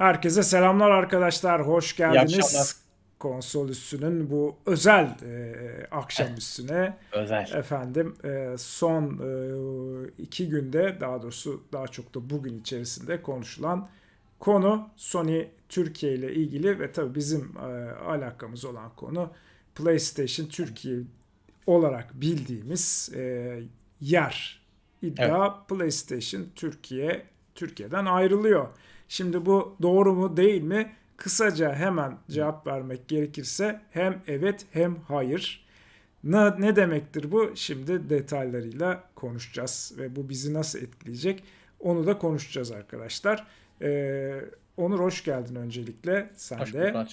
Herkese selamlar arkadaşlar. Hoş geldiniz. Konsol üstünün bu özel e, akşam üstüne. Özel. Efendim e, son e, iki günde daha doğrusu daha çok da bugün içerisinde konuşulan konu Sony Türkiye ile ilgili ve tabii bizim e, alakamız olan konu PlayStation Türkiye olarak bildiğimiz e, yer. İddia PlayStation Türkiye Türkiye'den ayrılıyor. Şimdi bu doğru mu değil mi? Kısaca hemen cevap vermek gerekirse hem evet hem hayır. Ne, ne demektir bu? Şimdi detaylarıyla konuşacağız ve bu bizi nasıl etkileyecek onu da konuşacağız arkadaşlar. Ee, Onur hoş geldin öncelikle sen Hoş de.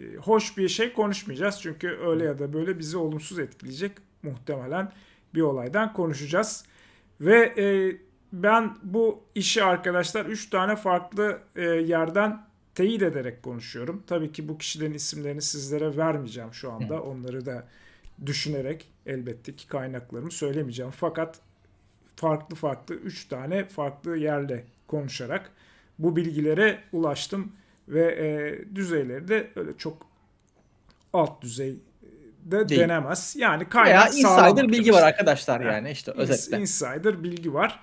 Ee, hoş bir şey konuşmayacağız çünkü öyle ya da böyle bizi olumsuz etkileyecek muhtemelen bir olaydan konuşacağız. Ve e, ben bu işi arkadaşlar 3 tane farklı e, yerden teyit ederek konuşuyorum. Tabii ki bu kişilerin isimlerini sizlere vermeyeceğim şu anda. Onları da düşünerek elbette ki kaynaklarımı söylemeyeceğim. Fakat farklı farklı 3 tane farklı yerde konuşarak bu bilgilere ulaştım ve e, düzeyleri de öyle çok alt düzey de Değil. denemez. Yani Veya kaynak sağlam insider bilgi var arkadaşlar. arkadaşlar yani işte özetle. Insider bilgi var.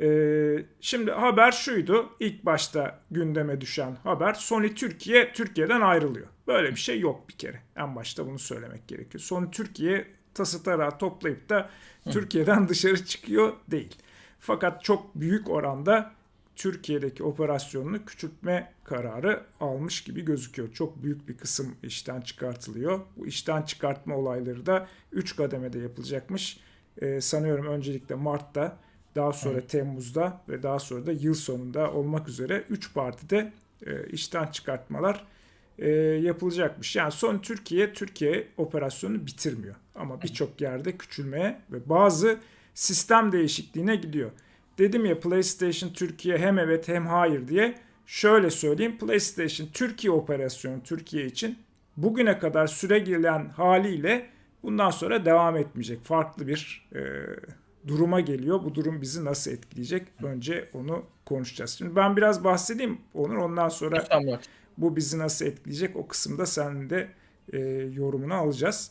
Ee, şimdi haber şuydu. İlk başta gündeme düşen haber Sony Türkiye Türkiye'den ayrılıyor. Böyle bir şey yok bir kere. En başta bunu söylemek gerekiyor. Sony Türkiye tası tarağı toplayıp da Türkiye'den dışarı çıkıyor değil. Fakat çok büyük oranda Türkiye'deki operasyonunu küçültme kararı almış gibi gözüküyor. Çok büyük bir kısım işten çıkartılıyor. Bu işten çıkartma olayları da 3 kademede yapılacakmış. Ee, sanıyorum öncelikle Mart'ta, daha sonra Temmuz'da ve daha sonra da yıl sonunda olmak üzere 3 partide e, işten çıkartmalar e, yapılacakmış. Yani son Türkiye Türkiye operasyonu bitirmiyor. Ama birçok yerde küçülmeye ve bazı sistem değişikliğine gidiyor. Dedim ya PlayStation Türkiye hem evet hem hayır diye. Şöyle söyleyeyim PlayStation Türkiye operasyonu Türkiye için bugüne kadar süre gelen haliyle bundan sonra devam etmeyecek. Farklı bir e, duruma geliyor. Bu durum bizi nasıl etkileyecek? Önce onu konuşacağız. Şimdi ben biraz bahsedeyim Onur. Ondan sonra Lütfen bu bizi nasıl etkileyecek o kısımda senin de e, yorumunu alacağız.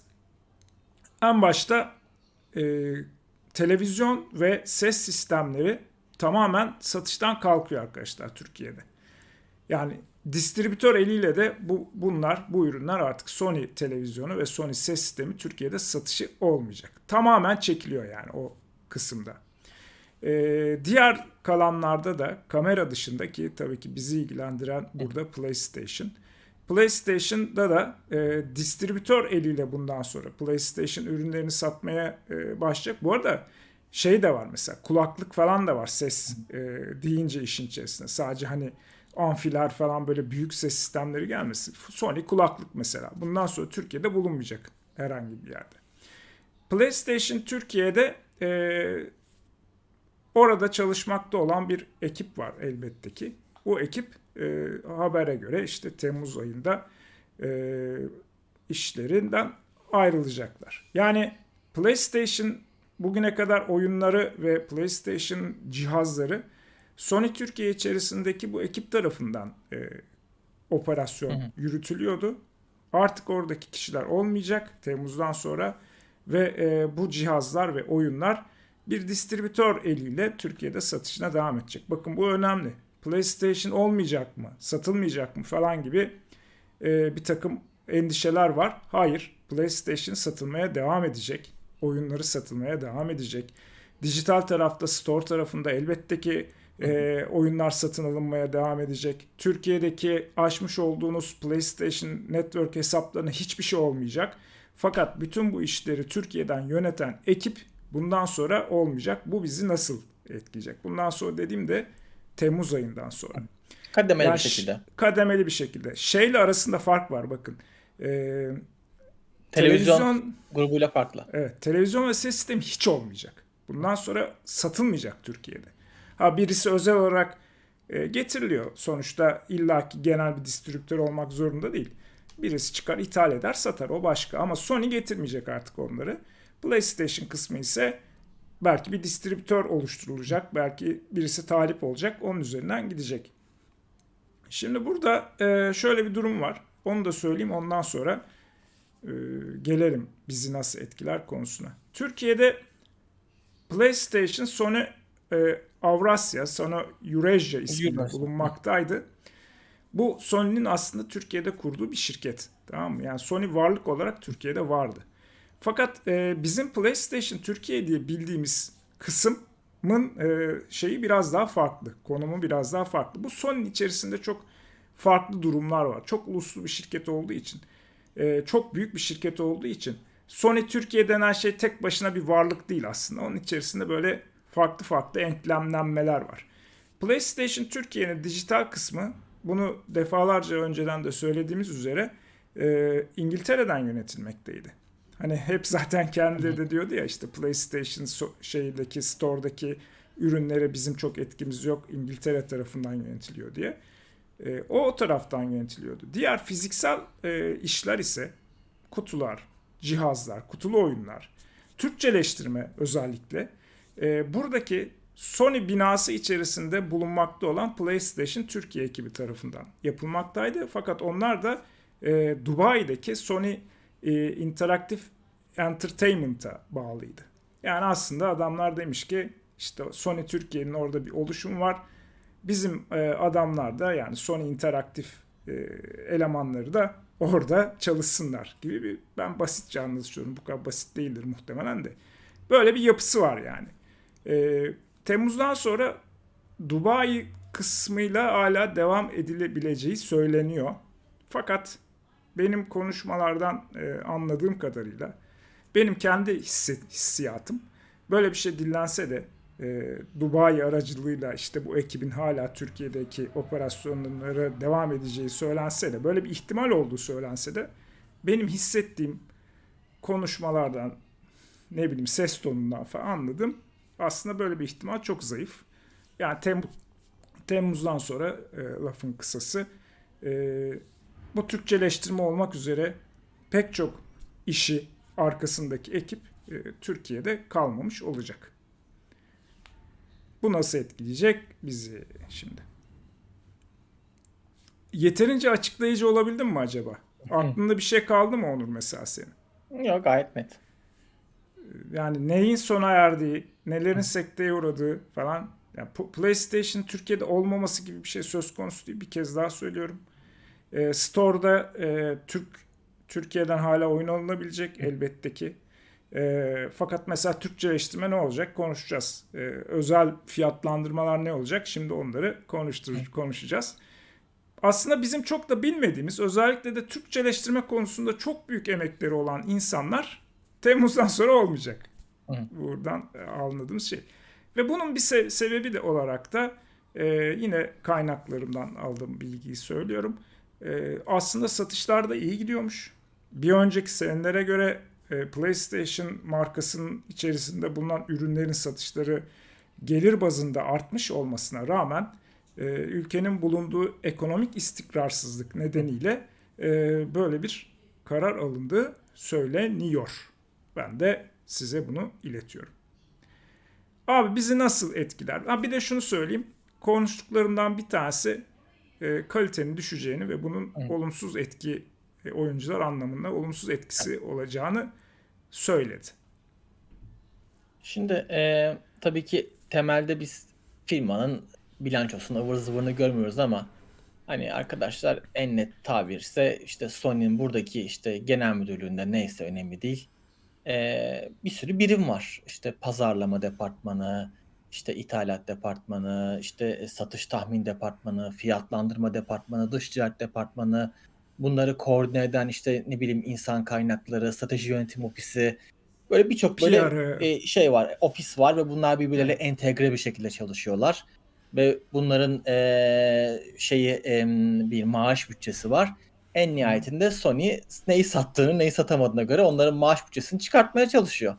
En başta e, televizyon ve ses sistemleri tamamen satıştan kalkıyor arkadaşlar Türkiye'de. Yani distribütör eliyle de bu bunlar bu ürünler artık Sony televizyonu ve Sony ses sistemi Türkiye'de satışı olmayacak. Tamamen çekiliyor yani o kısımda. Ee, diğer kalanlarda da kamera dışındaki tabii ki bizi ilgilendiren burada PlayStation. PlayStation'da da e, distribütör eliyle bundan sonra PlayStation ürünlerini satmaya e, başlayacak. Bu arada şey de var mesela kulaklık falan da var ses e, deyince işin içerisinde. Sadece hani amfiler falan böyle büyük ses sistemleri gelmesin. Sony kulaklık mesela. Bundan sonra Türkiye'de bulunmayacak herhangi bir yerde. PlayStation Türkiye'de e, orada çalışmakta olan bir ekip var elbette ki. Bu ekip e, habere göre işte Temmuz ayında e, işlerinden ayrılacaklar. Yani PlayStation bugüne kadar oyunları ve PlayStation cihazları Sony Türkiye içerisindeki bu ekip tarafından e, operasyon yürütülüyordu. Artık oradaki kişiler olmayacak Temmuz'dan sonra ve e, bu cihazlar ve oyunlar bir distribütör eliyle Türkiye'de satışına devam edecek. Bakın bu önemli. PlayStation olmayacak mı, satılmayacak mı falan gibi e, bir takım endişeler var. Hayır, PlayStation satılmaya devam edecek. Oyunları satılmaya devam edecek. Dijital tarafta, store tarafında elbette ki e, oyunlar satın alınmaya devam edecek. Türkiye'deki açmış olduğunuz PlayStation Network hesaplarına hiçbir şey olmayacak. Fakat bütün bu işleri Türkiye'den yöneten ekip bundan sonra olmayacak. Bu bizi nasıl etkileyecek? Bundan sonra dediğimde Temmuz ayından sonra. Kademeli Yani bir şekilde. Kademeli bir şekilde. Şeyle arasında fark var bakın. Ee, Televizyon, televizyon- grubuyla farklı. Evet, televizyon ve ses sistemi hiç olmayacak. Bundan sonra satılmayacak Türkiye'de. Ha birisi özel olarak e, getiriliyor. Sonuçta illaki genel bir distribütör olmak zorunda değil. Birisi çıkar ithal eder satar o başka ama Sony getirmeyecek artık onları. PlayStation kısmı ise belki bir distribütör oluşturulacak. Belki birisi talip olacak. Onun üzerinden gidecek. Şimdi burada e, şöyle bir durum var. Onu da söyleyeyim ondan sonra e, gelelim bizi nasıl etkiler konusuna. Türkiye'de PlayStation Sony e, Avrasya, Sony Eurasia isminde bulunmaktaydı. Bu Sony'nin aslında Türkiye'de kurduğu bir şirket. Tamam mı? Yani Sony varlık olarak Türkiye'de vardı. Fakat e, bizim PlayStation Türkiye diye bildiğimiz kısmın e, şeyi biraz daha farklı. Konumu biraz daha farklı. Bu Sony'nin içerisinde çok farklı durumlar var. Çok uluslu bir şirket olduğu için, e, çok büyük bir şirket olduğu için Sony Türkiye denen şey tek başına bir varlık değil aslında. Onun içerisinde böyle farklı farklı enklemlenmeler var. PlayStation Türkiye'nin dijital kısmı bunu defalarca önceden de söylediğimiz üzere e, İngiltere'den yönetilmekteydi. Hani hep zaten kendileri de diyordu ya işte PlayStation so- şeydeki store'daki ürünlere bizim çok etkimiz yok İngiltere tarafından yönetiliyor diye. E, o o taraftan yönetiliyordu. Diğer fiziksel e, işler ise kutular, cihazlar, kutulu oyunlar, Türkçeleştirme özellikle e, buradaki Sony binası içerisinde bulunmakta olan PlayStation Türkiye ekibi tarafından yapılmaktaydı. Fakat onlar da e, Dubai'deki Sony e, Interactive Entertainment'a bağlıydı. Yani aslında adamlar demiş ki işte Sony Türkiye'nin orada bir oluşumu var. Bizim e, adamlar da yani Sony Interactive e, elemanları da orada çalışsınlar gibi bir ben basitçe anlatıyorum. Bu kadar basit değildir muhtemelen de. Böyle bir yapısı var yani. E, Temmuz'dan sonra Dubai kısmıyla hala devam edilebileceği söyleniyor. Fakat benim konuşmalardan e, anladığım kadarıyla benim kendi hissi- hissiyatım böyle bir şey dinlense de e, Dubai aracılığıyla işte bu ekibin hala Türkiye'deki operasyonlara devam edeceği söylense de böyle bir ihtimal olduğu söylense de benim hissettiğim konuşmalardan ne bileyim ses tonundan falan anladım. Aslında böyle bir ihtimal çok zayıf. Yani Tem- Temmuz'dan sonra e, lafın kısası e, bu Türkçeleştirme olmak üzere pek çok işi arkasındaki ekip e, Türkiye'de kalmamış olacak. Bu nasıl etkileyecek bizi şimdi? Yeterince açıklayıcı olabildim mi acaba? Aklında bir şey kaldı mı Onur mesela senin? Yok gayet net. Yani neyin sona erdiği, nelerin sekteye uğradığı falan. Yani PlayStation Türkiye'de olmaması gibi bir şey söz konusu değil. Bir kez daha söylüyorum. E, Store'da e, Türk Türkiye'den hala oyun alınabilecek elbette ki. E, fakat mesela Türkçeleştirme ne olacak konuşacağız. E, özel fiyatlandırmalar ne olacak? Şimdi onları konuştur konuşacağız. Aslında bizim çok da bilmediğimiz özellikle de Türkçeleştirme konusunda çok büyük emekleri olan insanlar Temmuz'dan sonra olmayacak. Hı. Buradan e, anladığımız şey. Ve bunun bir se- sebebi de olarak da e, yine kaynaklarımdan aldığım bilgiyi söylüyorum. E, aslında satışlar da iyi gidiyormuş. Bir önceki senelere göre e, PlayStation markasının içerisinde bulunan ürünlerin satışları gelir bazında artmış olmasına rağmen e, ülkenin bulunduğu ekonomik istikrarsızlık nedeniyle e, böyle bir karar alındığı söyleniyor. Ben de size bunu iletiyorum. Abi bizi nasıl etkiler? Ha bir de şunu söyleyeyim. Konuştuklarımdan bir tanesi e, kalitenin düşeceğini ve bunun Evet. olumsuz etki e, oyuncular anlamında olumsuz etkisi olacağını söyledi. Şimdi e, tabii ki temelde biz firmanın bilançosunu ıvır zıvırını görmüyoruz ama hani arkadaşlar en net tabirse işte Sony'nin buradaki işte genel müdürlüğünde neyse önemli değil. E, bir sürü birim var. İşte pazarlama departmanı, işte ithalat departmanı, işte e, satış tahmin departmanı, fiyatlandırma departmanı, dış ticaret departmanı, bunları koordine eden işte ne bileyim insan kaynakları, strateji yönetim ofisi böyle birçok böyle PR'ı. e, şey var, ofis var ve bunlar birbirleriyle entegre bir şekilde çalışıyorlar. Ve bunların e, şeyi e, bir maaş bütçesi var. En nihayetinde Sony neyi sattığını neyi satamadığına göre onların maaş bütçesini çıkartmaya çalışıyor.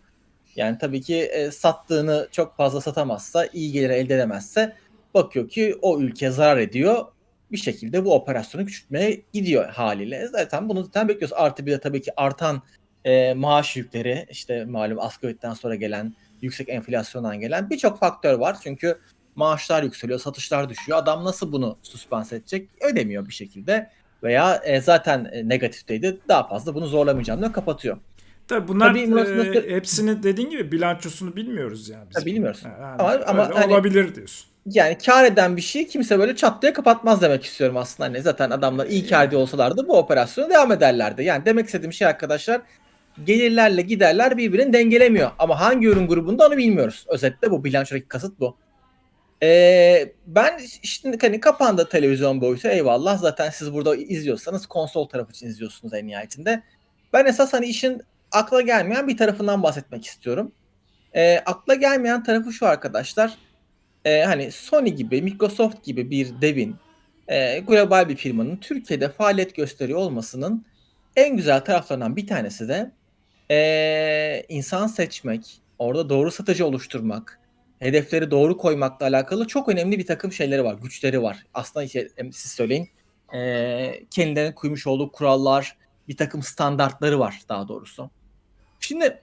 Yani tabii ki e, sattığını çok fazla satamazsa, iyi gelir elde edemezse bakıyor ki o ülke zarar ediyor. Bir şekilde bu operasyonu küçültmeye gidiyor haliyle. Zaten bunu zaten bekliyoruz. Artı bir de tabii ki artan e, maaş yükleri, işte malum asgari ücretten sonra gelen, yüksek enflasyondan gelen birçok faktör var. Çünkü Maaşlar yükseliyor, satışlar düşüyor. Adam nasıl bunu süspans edecek? Ödemiyor bir şekilde. Veya e, zaten e, negatifteydi. Daha fazla bunu zorlamayacağım diyor, kapatıyor. Tabii bunlar Tabii e, Murat- hepsini dediğin gibi bilançosunu bilmiyoruz yani. biz bilmiyoruz. Yani Ama- ama hani- olabilir diyorsun. Yani kar eden bir şey kimse böyle çat diye kapatmaz demek istiyorum aslında. Hani zaten adamlar iyi kar ediyor olsalardı bu operasyona devam ederlerdi. Yani demek istediğim şey arkadaşlar gelirlerle giderler birbirini dengelemiyor. Ama hangi ürün grubunda onu bilmiyoruz. Özetle bu bilançodaki kasıt bu. Ee, ben işte hani kapandı televizyon boyutu eyvallah. Zaten siz burada izliyorsanız konsol tarafı için izliyorsunuz en nihayetinde. Ben esas hani işin akla gelmeyen bir tarafından bahsetmek istiyorum. Ee, akla gelmeyen tarafı şu arkadaşlar. Ee, hani Sony gibi, Microsoft gibi bir devin e, global bir firmanın Türkiye'de faaliyet gösteriyor olmasının en güzel taraflarından bir tanesi de e, insan seçmek, orada doğru strateji oluşturmak, hedefleri doğru koymakla alakalı çok önemli bir takım şeyleri var, güçleri var. Aslında em, siz söyleyin, e, kendilerine koymuş olduğu kurallar, bir takım standartları var daha doğrusu. Şimdi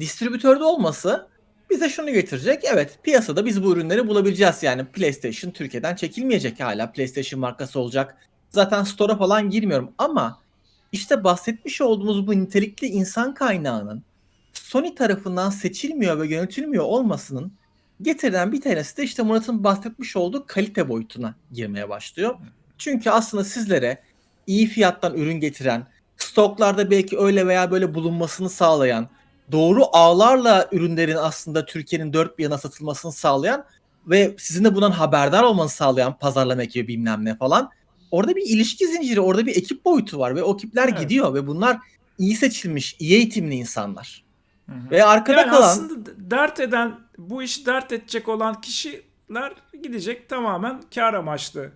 distribütörde olması bize şunu getirecek. Evet piyasada biz bu ürünleri bulabileceğiz. Yani PlayStation Türkiye'den çekilmeyecek hala. PlayStation markası olacak. Zaten store'a falan girmiyorum ama işte bahsetmiş olduğumuz bu nitelikli insan kaynağının Sony tarafından seçilmiyor ve yönetilmiyor olmasının getirilen bir tanesi de işte Murat'ın bahsetmiş olduğu kalite boyutuna girmeye başlıyor. Çünkü aslında sizlere iyi fiyattan ürün getiren, stoklarda belki öyle veya böyle bulunmasını sağlayan, doğru ağlarla ürünlerin aslında Türkiye'nin dört bir yana satılmasını sağlayan ve sizin de bundan haberdar olmanızı sağlayan pazarlama ekibi bilmem ne falan. Orada bir ilişki zinciri, orada bir ekip boyutu var ve o ekipler Evet. gidiyor ve bunlar iyi seçilmiş, iyi eğitimli insanlar. Hı hı. Ve arkada Yani kalan aslında dert eden, bu işi dert edecek olan kişiler gidecek tamamen kar amaçlı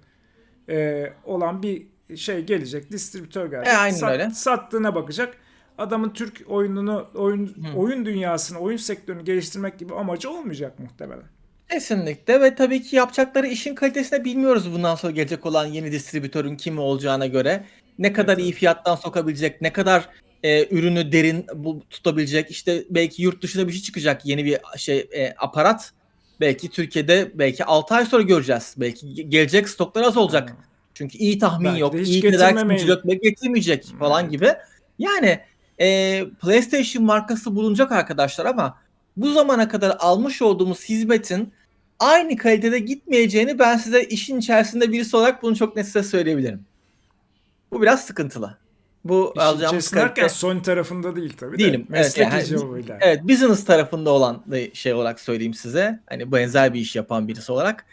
e, olan bir şey gelecek. Distribütör gelecek. E, aynen öyle. Sattığına bakacak. Adamın Türk oyununu, oyun Hı. oyun dünyasını, oyun sektörünü geliştirmek gibi amacı olmayacak muhtemelen. Kesinlikle ve tabii ki yapacakları işin kalitesini bilmiyoruz bundan sonra gelecek olan yeni distribütörün kimi olacağına göre. Ne kadar Evet, iyi fiyattan sokabilecek, ne kadar e, ürünü derin bu, tutabilecek. İşte belki yurt dışında bir şey çıkacak, yeni bir şey e, aparat. Belki Türkiye'de belki 6 ay sonra göreceğiz. Belki ge- gelecek stoklar az olacak. Hı. Çünkü iyi tahmin Belki yok, iyi tedarik getirmemeyi- zinciri getirmeyecek falan Evet. gibi. Yani e, PlayStation markası bulunacak arkadaşlar ama bu zamana kadar almış olduğumuz hizmetin aynı kalitede gitmeyeceğini ben size işin içerisinde birisi olarak bunu çok net size söyleyebilirim. Bu biraz sıkıntılı. Bu İşin alacağımız kalite... Sony tarafında değil tabii Değilim, de. evet, Meslek yani- icabıyla. Evet business tarafında olan şey olarak söyleyeyim size. Hani benzer bir iş yapan birisi olarak.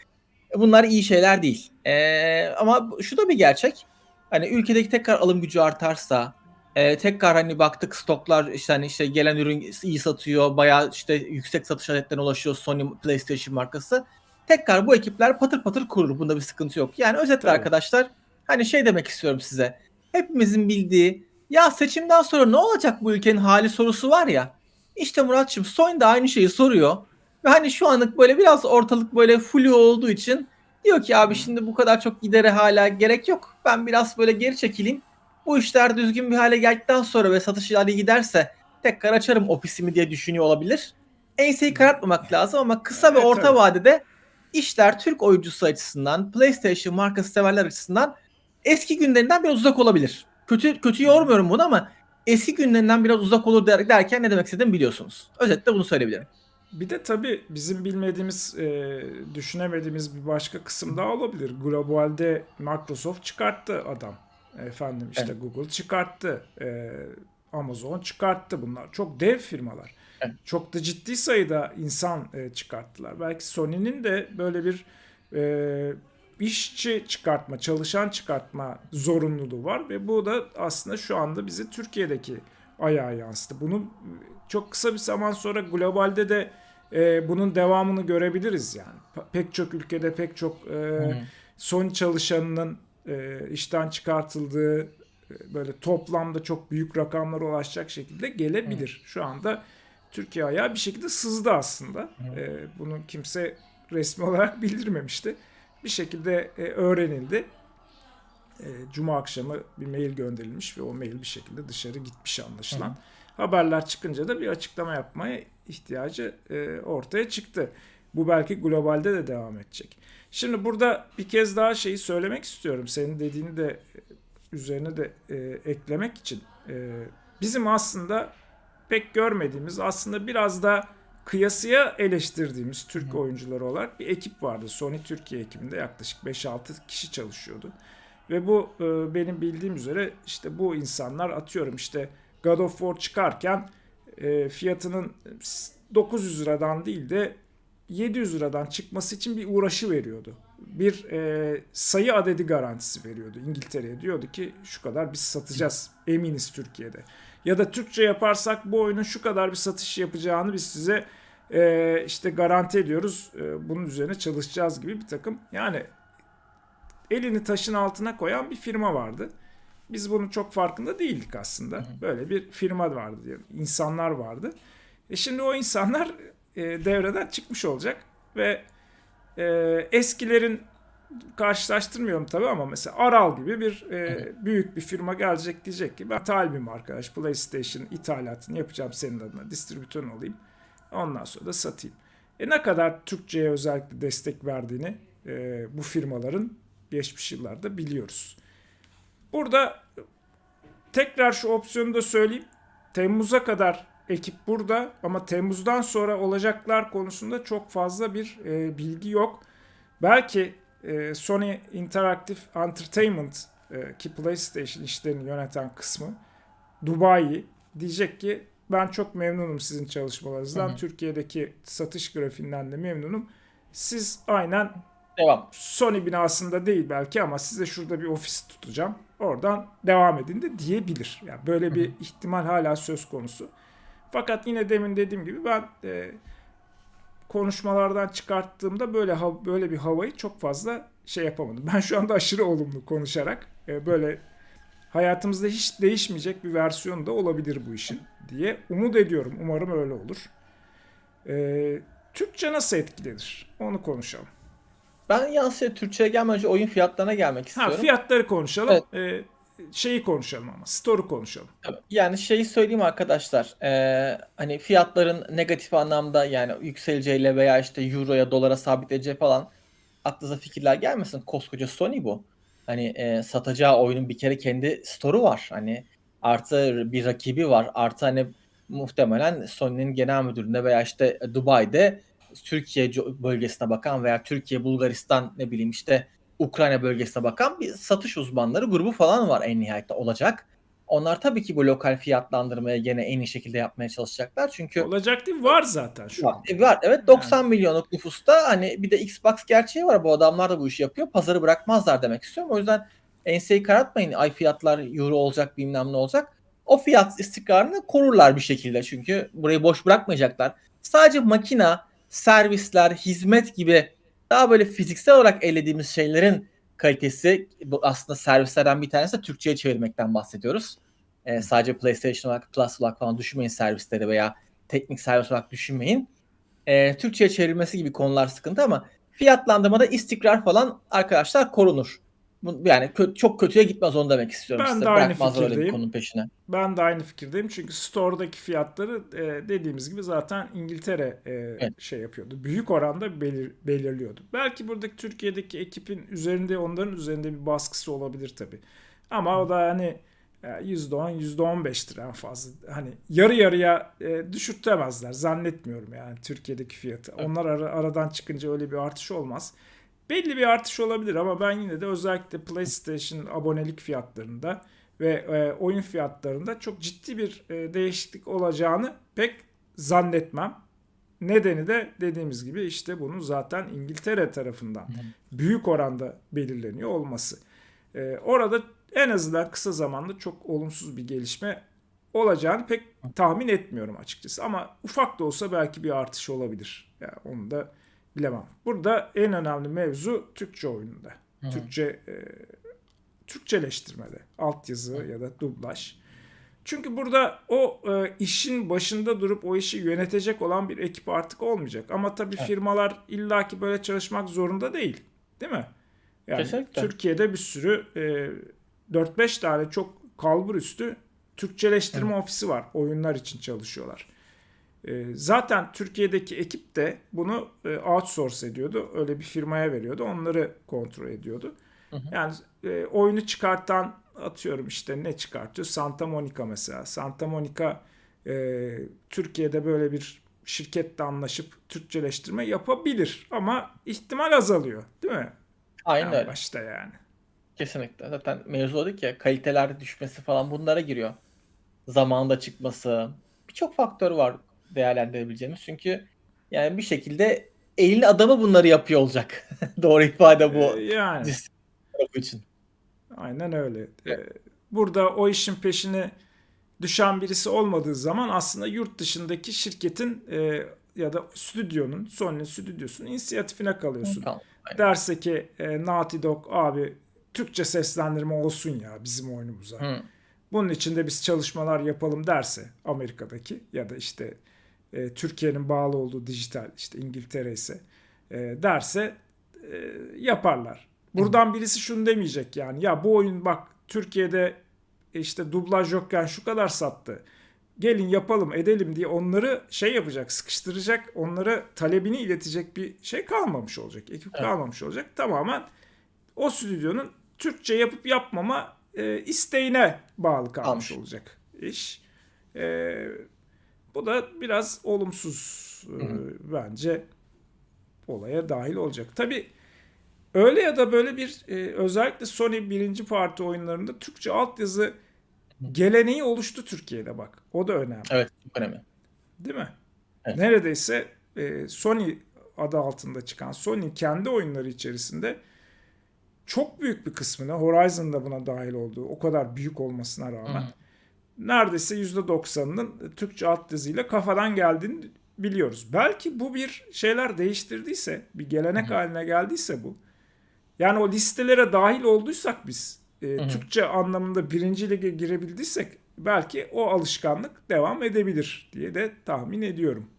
Bunlar iyi şeyler değil. Ee, ama şu da bir gerçek. Hani ülkedeki tekrar alım gücü artarsa, e, tekrar hani baktık stoklar işte hani işte gelen ürün iyi satıyor, bayağı işte yüksek satış adetlerine ulaşıyor Sony PlayStation markası. Tekrar bu ekipler patır patır kurur. Bunda bir sıkıntı yok. Yani özetle Tabii. arkadaşlar hani şey demek istiyorum size. Hepimizin bildiği ya seçimden sonra ne olacak bu ülkenin hali sorusu var ya. İşte Muratçım Sony da aynı şeyi soruyor. Ve hani şu anlık böyle biraz ortalık böyle flu olduğu için diyor ki abi şimdi bu kadar çok gidere hala gerek yok. Ben biraz böyle geri çekileyim. Bu işler düzgün bir hale geldikten sonra ve satışlar iyi giderse tekrar açarım ofisimi diye düşünüyor olabilir. Enseyi karartmamak lazım ama kısa ve orta vadede işler Türk oyuncusu açısından, PlayStation markası severler açısından eski günlerinden biraz uzak olabilir. Kötü kötü yormuyorum bunu ama eski günlerinden biraz uzak olur der- derken ne demek istediğimi biliyorsunuz. Özetle bunu söyleyebilirim. Bir de tabii bizim bilmediğimiz, e, düşünemediğimiz bir başka kısım daha olabilir. Globalde Microsoft çıkarttı adam. Efendim işte Evet. Google çıkarttı. e, Amazon çıkarttı. Bunlar çok dev firmalar. Evet. Çok da ciddi sayıda insan e, çıkarttılar. Belki Sony'nin de böyle bir e, işçi çıkartma, çalışan çıkartma zorunluluğu var ve bu da aslında şu anda bizi Türkiye'deki ayağa yansıdı. Bunu çok kısa bir zaman sonra globalde de e, bunun devamını görebiliriz yani. Pek çok ülkede pek çok e, son çalışanının e, işten çıkartıldığı e, böyle toplamda çok büyük rakamlara ulaşacak şekilde gelebilir. Şu anda Türkiye ayağı bir şekilde sızdı aslında. E, bunu kimse resmi olarak bildirmemişti. Bir şekilde e, öğrenildi. E, Cuma akşamı bir mail gönderilmiş ve o mail bir şekilde dışarı gitmiş anlaşılan. Hı. Haberler çıkınca da bir açıklama yapmaya ihtiyacı e, ortaya çıktı. Bu belki globalde de devam edecek. Şimdi burada bir kez daha şeyi söylemek istiyorum. Senin dediğini de e, üzerine de e, eklemek için. E, bizim aslında pek görmediğimiz aslında biraz da kıyasıya eleştirdiğimiz Türk oyuncuları olarak bir ekip vardı. Sony Türkiye ekibinde yaklaşık 5-6 kişi çalışıyordu. Ve bu e, benim bildiğim üzere işte bu insanlar atıyorum işte God of War çıkarken e, fiyatının 900 liradan değil de 700 liradan çıkması için bir uğraşı veriyordu. Bir e, sayı adedi garantisi veriyordu İngiltere'ye. Diyordu ki şu kadar biz satacağız. Eminiz Türkiye'de. Ya da Türkçe yaparsak bu oyunun şu kadar bir satış yapacağını biz size e, işte garanti ediyoruz. E, bunun üzerine çalışacağız gibi bir takım. Yani elini taşın altına koyan bir firma vardı. Biz bunun çok farkında değildik aslında. Böyle bir firma vardı diye. insanlar vardı. E şimdi o insanlar e, devreden çıkmış olacak ve e, eskilerin karşılaştırmıyorum tabii ama mesela Aral gibi bir e, büyük bir firma gelecek diyecek ki ben talibim arkadaş PlayStation ithalatını yapacağım senin adına distribütörün olayım. Ondan sonra da satayım. E ne kadar Türkçe'ye özellikle destek verdiğini e, bu firmaların geçmiş yıllarda biliyoruz. Burada tekrar şu opsiyonu da söyleyeyim. Temmuz'a kadar ekip burada ama Temmuz'dan sonra olacaklar konusunda çok fazla bir e, bilgi yok. Belki e, Sony Interactive Entertainment e, ki PlayStation işlerini yöneten kısmı Dubai diyecek ki ben çok memnunum sizin çalışmalarınızdan. Hı hı. Türkiye'deki satış grafiğinden de memnunum. Siz aynen Devam. Sony binasında değil belki ama size şurada bir ofis tutacağım. Oradan devam edin de diyebilir. Yani böyle bir ihtimal hala söz konusu. Fakat yine demin dediğim gibi ben e, konuşmalardan çıkarttığımda böyle böyle bir havayı çok fazla şey yapamadım. Ben şu anda aşırı olumlu konuşarak e, böyle hayatımızda hiç değişmeyecek bir versiyon da olabilir bu işin diye umut ediyorum. Umarım öyle olur. E, Türkçe nasıl etkilenir? Onu konuşalım. Ben yalnız şey, Türkçe'ye gelmeden önce oyun fiyatlarına gelmek Ha istiyorum. fiyatları konuşalım. Ee, şeyi konuşalım ama. Store'u konuşalım. Yani şeyi söyleyeyim arkadaşlar. eee, hani fiyatların negatif anlamda yani yükseleceğiyle veya işte euroya dolara sabitleyeceği falan aklınıza fikirler gelmesin. Koskoca Sony bu. Hani eee, satacağı oyunun bir kere kendi store'u var. Hani artı bir rakibi var. Artı hani muhtemelen Sony'nin genel müdüründe veya işte Dubai'de Türkiye bölgesine bakan veya Türkiye, Bulgaristan ne bileyim işte Ukrayna bölgesine bakan bir satış uzmanları grubu falan var en nihayette olacak. Onlar tabii ki bu lokal fiyatlandırmaya gene en iyi şekilde yapmaya çalışacaklar. Çünkü Olacak değil var zaten şu var, an. e, var. Evet 90 milyonluk nüfusta hani bir de Xbox gerçeği var. Bu adamlar da bu işi yapıyor. Pazarı bırakmazlar demek istiyorum. O yüzden enseyi karartmayın. Ay fiyatlar euro olacak bilmem ne olacak. O fiyat istikrarını korurlar bir şekilde. Çünkü burayı boş bırakmayacaklar. Sadece makina, servisler, hizmet gibi daha böyle fiziksel olarak ellediğimiz şeylerin kalitesi bu aslında servislerden bir tanesi de Türkçe'ye çevirmekten bahsediyoruz. Ee, sadece PlayStation olarak, Plus olarak falan düşünmeyin servisleri veya teknik servis olarak düşünmeyin. Ee, Türkçe'ye çevrilmesi gibi konular sıkıntı ama fiyatlandırmada istikrar falan arkadaşlar korunur. Yani kö- çok kötüye gitmez onu demek istiyorum Ben size. de aynı Bırakmazlar öyle bir fikirdeyim. konunun peşine. Ben de aynı fikirdeyim. Çünkü store'daki fiyatları e, dediğimiz gibi zaten İngiltere e, Evet. şey yapıyordu. Büyük oranda belir- belirliyordu. Belki buradaki Türkiye'deki ekibin üzerinde onların üzerinde bir baskısı olabilir tabii. Ama o da hani e, %10, %15'tir en fazla. Hani yarı yarıya e, düşürtemezler. Zannetmiyorum yani Türkiye'deki fiyatı. Evet. Onlar ara- aradan çıkınca öyle bir artış olmaz. Belli bir artış olabilir ama ben yine de özellikle PlayStation abonelik fiyatlarında ve e, oyun fiyatlarında çok ciddi bir e, değişiklik olacağını pek zannetmem. Nedeni de dediğimiz gibi işte bunun zaten İngiltere tarafından büyük oranda belirleniyor olması. E, orada en azından kısa zamanda çok olumsuz bir gelişme olacağını pek tahmin etmiyorum açıkçası. Ama ufak da olsa belki bir artış olabilir. Yani onu da bilemem. Burada en önemli mevzu Türkçe oyununda. Hı. Türkçe e, Türkçeleştirmede. Altyazı ya da dublaj. Çünkü burada o e, işin başında durup o işi yönetecek olan bir ekip artık olmayacak. Ama tabii Evet. firmalar illaki böyle çalışmak zorunda değil. Değil mi? Yani Kesinlikle. Türkiye'de bir sürü e, 4-5 tane çok kalbur üstü Türkçeleştirme ofisi var. Oyunlar için çalışıyorlar. E, zaten Türkiye'deki ekip de bunu e, outsource ediyordu. Öyle bir firmaya veriyordu. Onları kontrol ediyordu. Yani e, oyunu çıkartan atıyorum işte ne çıkartıyor? Santa Monica mesela. Santa Monica e, Türkiye'de böyle bir şirketle anlaşıp Türkçeleştirme yapabilir ama ihtimal azalıyor, değil mi? Aynen En öyle. başta yani. Kesinlikle. Zaten mevzu olduk ya kalitelerde düşmesi falan bunlara giriyor. Zamanında çıkması. Birçok faktör var değerlendirebileceğimiz. Çünkü yani bir şekilde elin adamı bunları yapıyor olacak. Doğru ifade bu. E, yani için. aynen öyle. E, burada o işin peşine düşen birisi olmadığı zaman aslında yurt dışındaki şirketin e, ya da stüdyonun, Sony stüdyosunun inisiyatifine kalıyorsun. Tamam. Aynen. Derse ki e, Naughty Dog abi Türkçe seslendirme olsun ya bizim oyunumuza. Hı. Bunun için de biz çalışmalar yapalım derse Amerika'daki ya da işte e, Türkiye'nin bağlı olduğu dijital işte İngiltere ise e, derse e, yaparlar. Buradan birisi şunu demeyecek yani ya bu oyun bak Türkiye'de işte dublaj yokken şu kadar sattı. Gelin yapalım edelim diye onları şey yapacak sıkıştıracak onlara talebini iletecek bir şey kalmamış olacak. Ekip Evet. kalmamış olacak. Tamamen o stüdyonun Türkçe yapıp yapmama e, isteğine bağlı kalmış Kalmış. olacak iş. E, bu da biraz olumsuz e, bence olaya dahil olacak. Tabi öyle ya da böyle bir e, özellikle Sony birinci parti oyunlarında Türkçe altyazı geleneği oluştu Türkiye'de bak. O da önemli. Evet çok önemli. Değil mi? Evet. Neredeyse e, Sony adı altında çıkan Sony kendi oyunları içerisinde çok büyük bir kısmına Horizon da buna dahil olduğu o kadar büyük olmasına rağmen Hı. Neredeyse %90'ının Türkçe altyazıyla kafadan geldiğini biliyoruz. Belki bu bir şeyler değiştirdiyse, bir gelenek haline geldiyse bu. Yani o listelere dahil olduysak biz, e, Türkçe anlamında birinci lige girebildiysek belki o alışkanlık devam edebilir diye de tahmin ediyorum.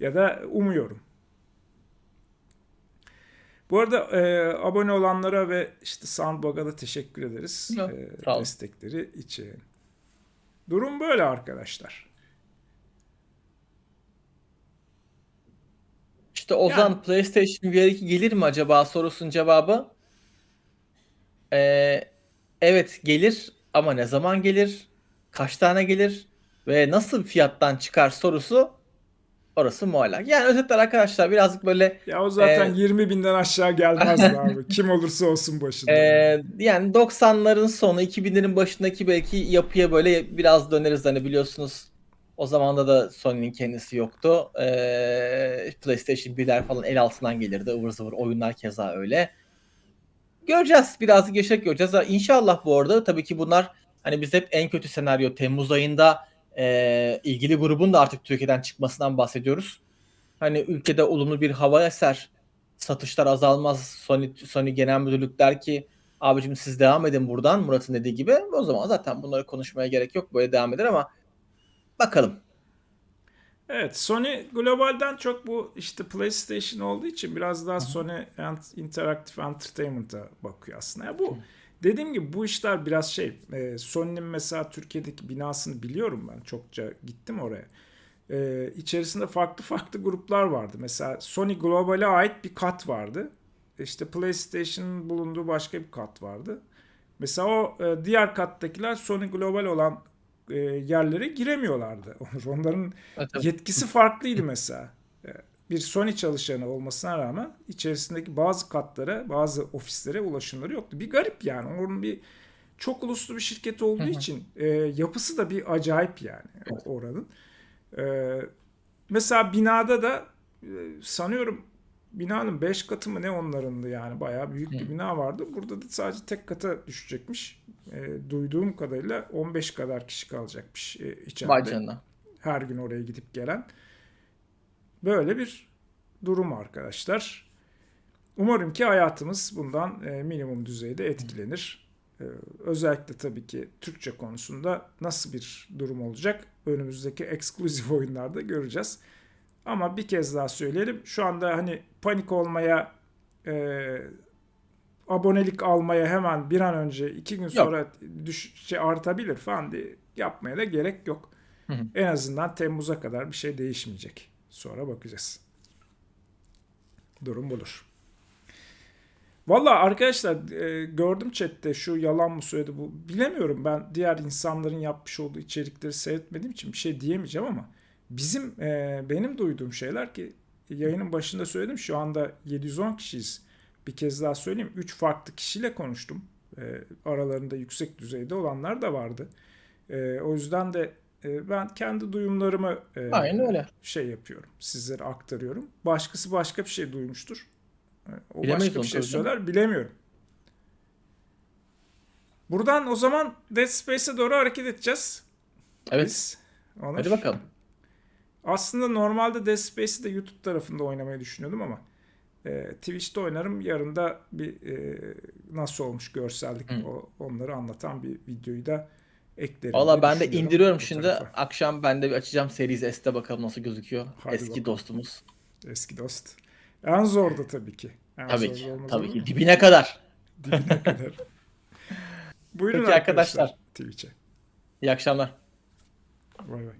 Ya da umuyorum. Bu arada e, abone olanlara ve işte Soundbug'a da teşekkür ederiz. E, destekleri için. Durum böyle arkadaşlar. İşte Ozan Yani- PlayStation VR 2 gelir mi acaba sorusunun cevabı. Ee, evet gelir ama ne zaman gelir? Kaç tane gelir? Ve nasıl fiyattan çıkar sorusu orası muallak. Yani özetler arkadaşlar birazcık böyle Ya o zaten Ee, 20 binden aşağı gelmez abi. Kim olursa olsun başında. Ee, yani 90'ların sonu 2000'lerin başındaki belki yapıya böyle biraz döneriz hani biliyorsunuz. O zamanda da Sony'nin kendisi yoktu. Ee, PlayStation 1'ler falan el altından gelirdi. ıvır zıvır oyunlar keza öyle. Göreceğiz. Biraz geçecek göreceğiz. İnşallah bu arada tabii ki bunlar hani biz hep en kötü senaryo Temmuz ayında e, ilgili grubun da artık Türkiye'den çıkmasından bahsediyoruz. Hani ülkede olumlu bir hava eser satışlar azalmaz. Sony, Sony Genel Müdürlük der ki abicim siz devam edin buradan Murat'ın dediği gibi. O zaman zaten bunları konuşmaya gerek yok. Böyle devam eder ama bakalım. Evet Sony globalden çok bu işte PlayStation olduğu için biraz daha Sony Interactive Entertainment'a bakıyor aslında. Ya bu dediğim gibi bu işler biraz şey e, Sony'nin mesela Türkiye'deki binasını biliyorum ben çokça gittim oraya. E, içerisinde farklı farklı gruplar vardı. Mesela Sony Global'e ait bir kat vardı. İşte PlayStation'ın bulunduğu başka bir kat vardı. Mesela o e, diğer kattakiler Sony Global olan e, yerlere giremiyorlardı. Onların yetkisi farklıydı mesela. Bir Sony çalışanı olmasına rağmen içerisindeki bazı katlara, bazı ofislere ulaşımları yoktu. Bir garip yani. Onun bir çok uluslu bir şirket olduğu için e, yapısı da bir acayip yani oranın. E, mesela binada da e, sanıyorum binanın 5 katı mı ne onlarındı yani bayağı büyük bir bina vardı. Burada da sadece tek kata düşecekmiş. E, duyduğum kadarıyla 15 kadar kişi kalacakmış e, içeride Vay canına. her gün oraya gidip gelen. Böyle bir durum arkadaşlar. Umarım ki hayatımız bundan e, minimum düzeyde etkilenir. E, özellikle tabii ki Türkçe konusunda nasıl bir durum olacak önümüzdeki ekskluzif oyunlarda göreceğiz. Ama bir kez daha söyleyelim. Şu anda hani panik olmaya, e, abonelik almaya hemen bir an önce iki gün sonra düş, şey artabilir falan diye yapmaya da gerek yok. Hı hı. En azından Temmuz'a kadar bir şey değişmeyecek. Sonra bakacağız. Durum budur. Valla arkadaşlar e, gördüm chatte şu yalan mı söyledi bu bilemiyorum ben diğer insanların yapmış olduğu içerikleri seyretmediğim için bir şey diyemeyeceğim ama bizim e, benim duyduğum şeyler ki yayının başında söyledim şu anda 710 kişiyiz bir kez daha söyleyeyim 3 farklı kişiyle konuştum E, aralarında yüksek düzeyde olanlar da vardı E, o yüzden de ben kendi duyumlarımı e, Aynen öyle. şey yapıyorum sizlere aktarıyorum başkası başka bir şey duymuştur E, o Bilemeyiz başka bir şey söyler bilemiyorum. Buradan o zaman Dead Space'e doğru hareket edeceğiz. Evet. Biz. Onur. Hadi bakalım. Aslında normalde Dead Space'i de YouTube tarafında oynamayı düşünüyordum ama e, Twitch'te oynarım. Yarın da bir e, nasıl olmuş görsellik Hı. o, onları anlatan bir videoyu da eklerim. Valla ben de indiriyorum şimdi. tarafa. Akşam ben de bir açacağım Series S'te bakalım nasıl gözüküyor. Hadi Eski bakalım. dostumuz. Eski dost. En zor da tabii ki. En Tabii ki. Tabii ki. Dibine kadar. Dibine kadar. Buyurun Peki arkadaşlar. arkadaşlar. Twitch'e. İyi akşamlar. Bay bay.